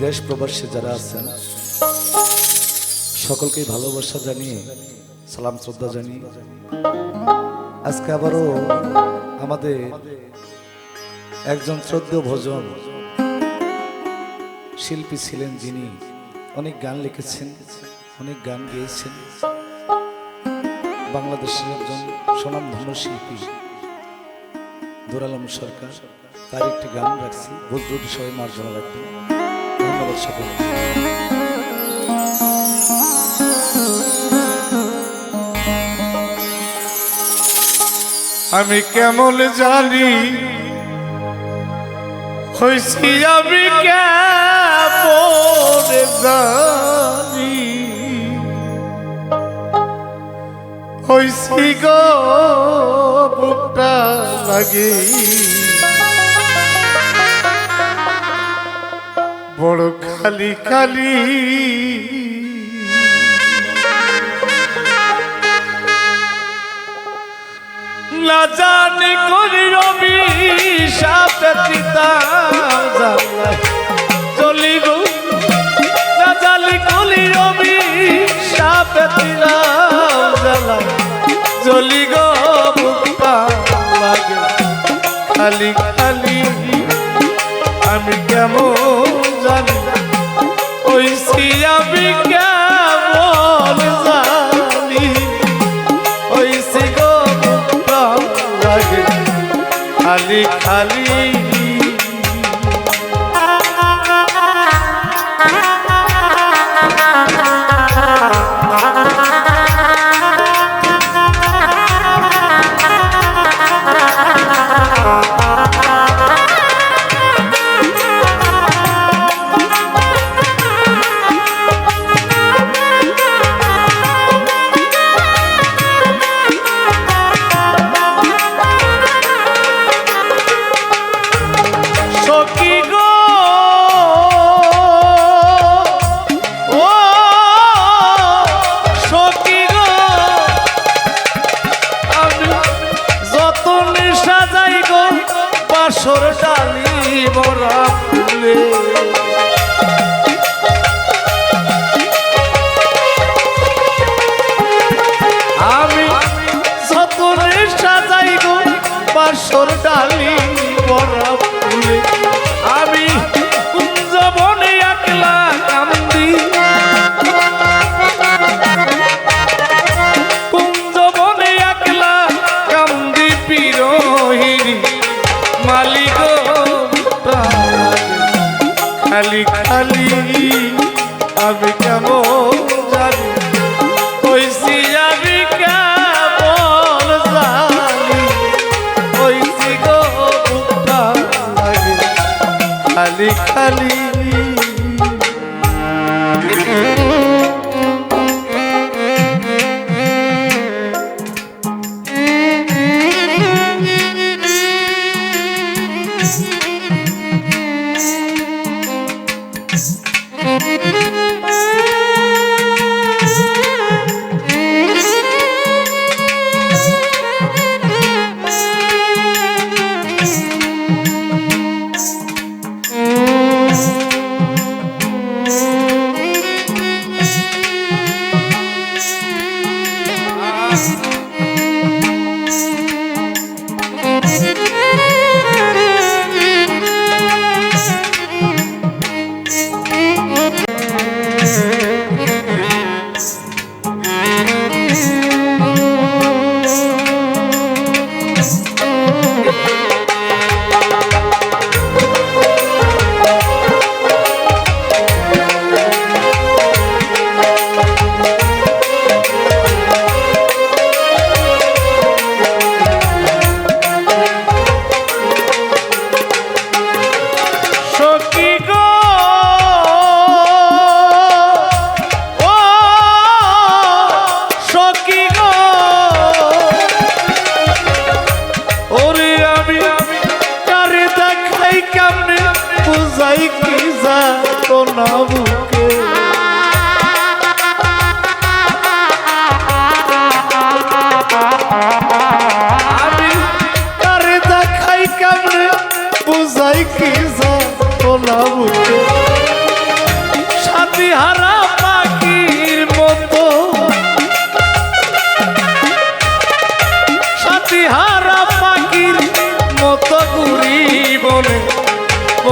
দেশ প্রবাসী যারা আছেন, সকলকেই ভালোবাসা জানিয়ে, সালাম শ্রদ্ধা জানিয়ে, আজকে আবারও আমাদের একজন শ্রদ্ধেয় ভোজন শিল্পী ছিলেন যিনি। অনেক গান লিখেছেন, অনেক গান গেয়েছেন। বাংলাদেশের একজন স্বনামধন্য শিল্পী, দুরালম সরকার। তার একটি গান রাখছি ত্রুটি সবাই মার্জনা রাখবেন। ধন্যবাদ সকল আমি কেমন জানি হয়েছি আমি জানি। হয়েছি গো লাগে বড় খালি খালি। না জানি করি রবি সাপে পিতা চলি গো। না জানি কলি রবি পিতা চলি গো। বুকটা লাগে খালি খালি। আমি কেমন খালি বাসর ডালি বরা ফুলে খালি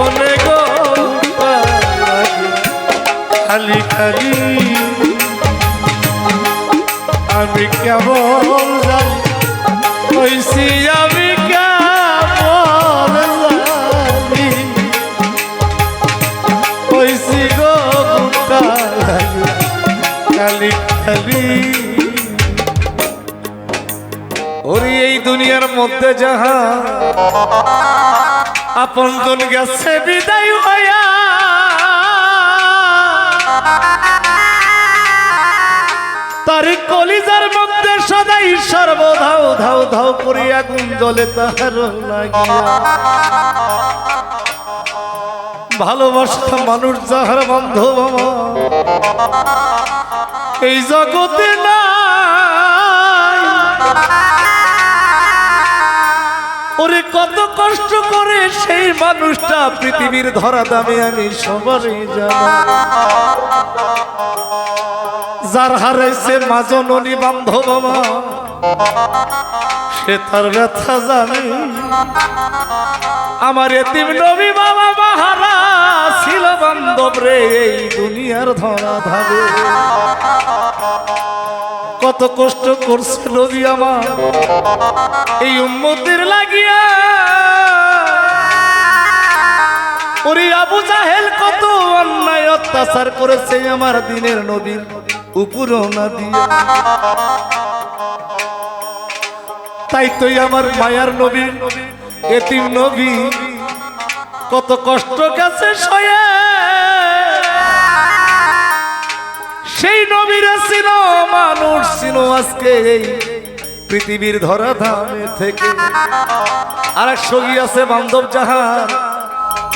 মনে গো, খালি খালি। আমি কেমন জানি, হইছি আমি কেমন জানি। হইছি গো খালি খালি। ওরে এই দুনিয়ার মধ্যে যাহা আপন জন গেছে বিদায় হইয়া। তার কলিজার মধ্যে সদাই সর্বধাও ধাও ধাও করে আগুন জ্বলে তাহার লাগিয়া। ভালোবাসা মানুষ যাহার বান্ধব এই জগতে নাই কষ্ট করে সেই মানুষটা পৃথিবীর ধরা দামে আমি সবারই জানা। যার হারাইছে মাজননী বান্ধব সে তার ব্যথা জানে। আমার এতিম নবী বাবা মাহারা ছিল বান্ধব রে এই দুনিয়ার ধরা ধাবে কত কষ্ট করছে নবী আমার, এই উন্মতির লাগিয়া ওরে আবু জাহেল কত অন্যায় অত্যাচার করেছে আমার দিনের নবীর দিয়া। তাই তোই আমার মায়ার নবী, এতিম নবী, কত কষ্ট গেছে সয়ে। সেই নবীর ছিল, মানুষ ছিল আজকে পৃথিবীর ধরা ধামে থেকে। আর এক সঙ্গী আছে বান্ধব জাহার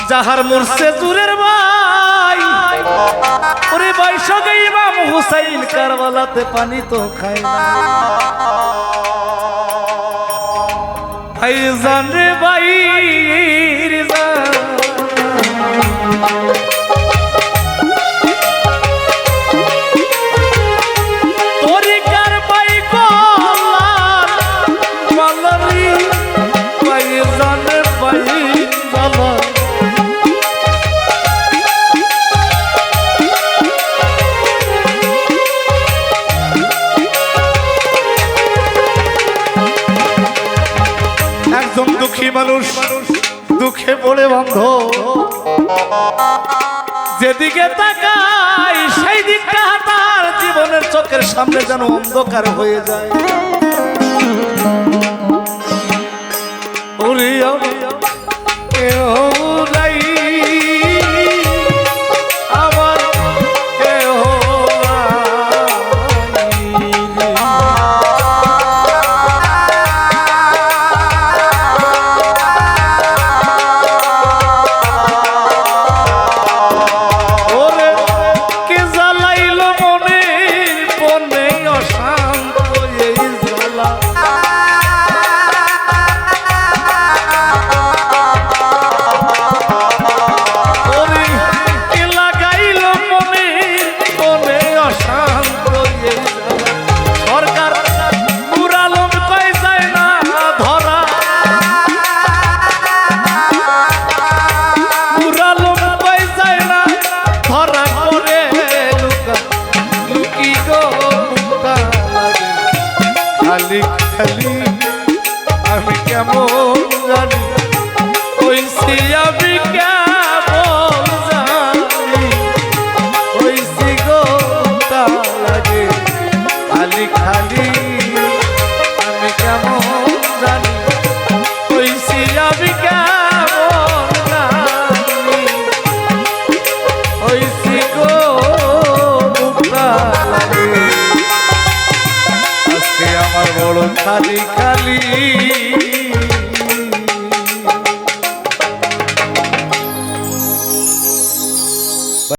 যাহার মুরসে দূরের ভাই। ওরে বৈশাখে ইমাম হুসাইন কারবালাতে পানি তো খাই না। ভাই জান রে ভাই দুঃখে পড়ে বন্ধ। যেদিকে তাকাই সেই দিকটা তার জীবনের চোখের সামনে যেন অন্ধকার হয়ে যায়। ওরে জানি, কইছি আমি কেমন জানি, কইছি গো মুক্তা লাগে, খালি খালি, আমি কেমন জানি, কইছি আমি কেমন জানি হইছি গো মুক্তা লাগে। আজকে আমার বড় খালি খালি